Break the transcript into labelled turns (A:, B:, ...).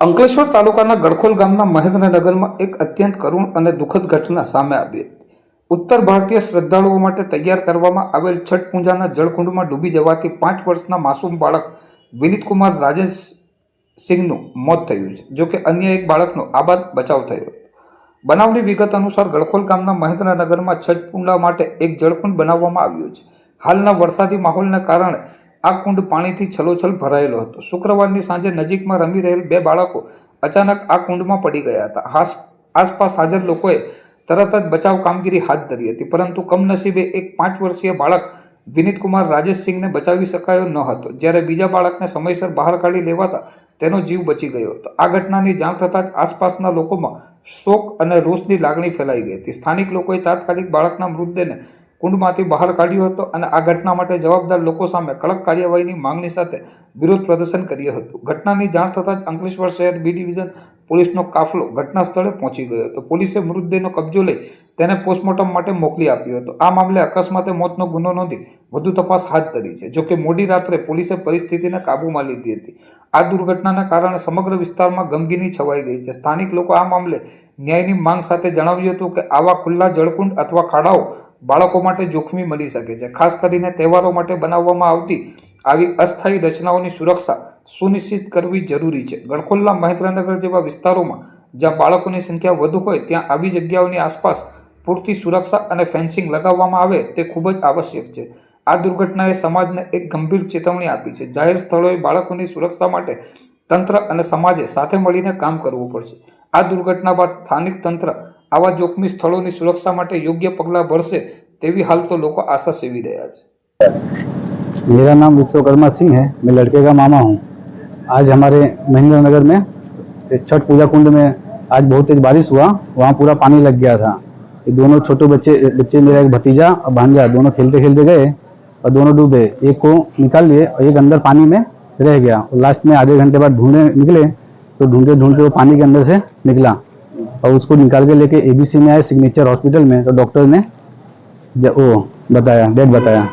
A: અંકલેશ્વર તાલુકાના ગડખોલ ગામના મહેન્દ્રનગરમાં એક અત્યંત કરુણ અને દુઃખદ ઘટના સામે આવી હતી. ઉત્તર ભારતીય શ્રદ્ધાળુઓ માટે તૈયાર કરવામાં આવેલ છઠ પૂજાના જળકુંડમાં ડૂબી જવાથી પાંચ વર્ષના માસૂમ બાળક વિનીતકુમાર રાજેશ સિંહનું મોત થયું છે જોકે અન્ય એક બાળકનો આબાદ બચાવ થયો. બનાવની વિગત અનુસાર ગળખોલ ગામના મહેન્દ્રનગરમાં છઠ પૂજા માટે એક જળકુંડ બનાવવામાં આવ્યું છે. હાલના વરસાદી માહોલને કારણે આ કુંડ પાણીથી છલોછલ ભરાયેલો હતો. શુક્રવારની સાંજે નજીકમાં રમી રહેલ બે બાળકો અચાનક આ કુંડમાં પડી ગયા હતા. આસપાસ હાજર લોકોએ તરત જ બચાવ કામગીરી હાથ ધરી હતી. પરંતુ કમનસીબે એક પાંચ વર્ષીય બાળક વિનીતકુમાર રાજેશસિંહને બચાવી શકાયો ન હતો. જ્યારે બીજા બાળકને સમયસર બહાર કાઢી લેવાતા તેનો જીવ બચી ગયો હતો. આ ઘટનાની જાણ થતાં જ આસપાસના લોકોમાં શોક અને રોષની લાગણી ફેલાઈ ગઈ હતી. સ્થાનિક લોકોએ તાત્કાલિક બાળકના મૃતદેહને કુંડમાંથી બહાર કાઢ્યો હતો અને આ ઘટના માટે જવાબદાર લોકો સામે કડક કાર્યવાહીની માંગણી સાથે વિરોધ પ્રદર્શન કર્યું હતું. ઘટનાની જાણ થતાં જ અંકલેશ્વર શહેર બી ડિવિઝન પોલીસનો કાફલો ઘટના સ્થળે પહોંચી ગયો હતો. પોલીસે મૃતદેહનો કબજો લઈ તેને પોસ્ટમોર્ટમ માટે મોકલી આપ્યો હતો. આ મામલે અકસ્માતે મોતનો ગુનો નોંધી વધુ તપાસ હાથ ધરી છે. જોકે મોડી રાત્રે પોલીસે પરિસ્થિતિને કાબૂમાં લીધી હતી. આ દુર્ઘટનાના કારણે સમગ્ર વિસ્તારમાં ગમગીની છવાઈ ગઈ છે. સ્થાનિક લોકો આ મામલે ન્યાયની માંગ સાથે જણાવ્યું હતું કે આવા ખુલ્લા જળકુંડ અથવા ખાડાઓ બાળકો માટે જોખમી મળી શકે છે. ખાસ કરીને તહેવારો માટે બનાવવામાં આવતી આવી અસ્થાયી રચનાઓની સુરક્ષા સુનિશ્ચિત કરવી જરૂરી છે. ગણખોલના મહેન્દ્રનગર જેવા વિસ્તારોમાં જ્યાં બાળકોની સંખ્યા વધુ હોય ત્યાં આવી જગ્યાઓની આસપાસ પૂરતી સુરક્ષા અને ફેન્સિંગ લગાવવામાં આવે તે ખૂબ જ આવશ્યક છે. આ દુર્ઘટનાએ સમાજને એક ગંભીર ચેતવણી આપી છે. જાહેર સ્થળોએ બાળકોની સુરક્ષા માટે તંત્ર અને સમાજે સાથે મળીને કામ કરવું પડશે. આ દુર્ઘટના બાદ સ્થાનિક તંત્ર આવા જોખમી સ્થળોની સુરક્ષા માટે યોગ્ય પગલાં ભરશે તેવી હાલ તો લોકો આશા સેવી રહ્યા છે.
B: मेरा नाम विश्वकर्मा सिंह है। मैं लड़के का मामा हूँ। आज हमारे महेंद्र नगर में छठ पूजा कुंड में आज बहुत तेज बारिश हुआ। वहाँ पूरा पानी लग गया था। ये दोनों छोटे बच्चे बच्चे मेरा एक भतीजा और भांजा, दोनों खेलते खेलते गए और दोनों डूबे एक को निकाल लिए और एक अंदर पानी में रह गया और लास्ट में आधे घंटे बाद ढूँढने निकले तो ढूंढते ढूंढते वो पानी के अंदर से निकला और उसको निकाल के लेके एबीसी में आए सिग्नेचर हॉस्पिटल में तो डॉक्टर ने वो बताया डेट बताया।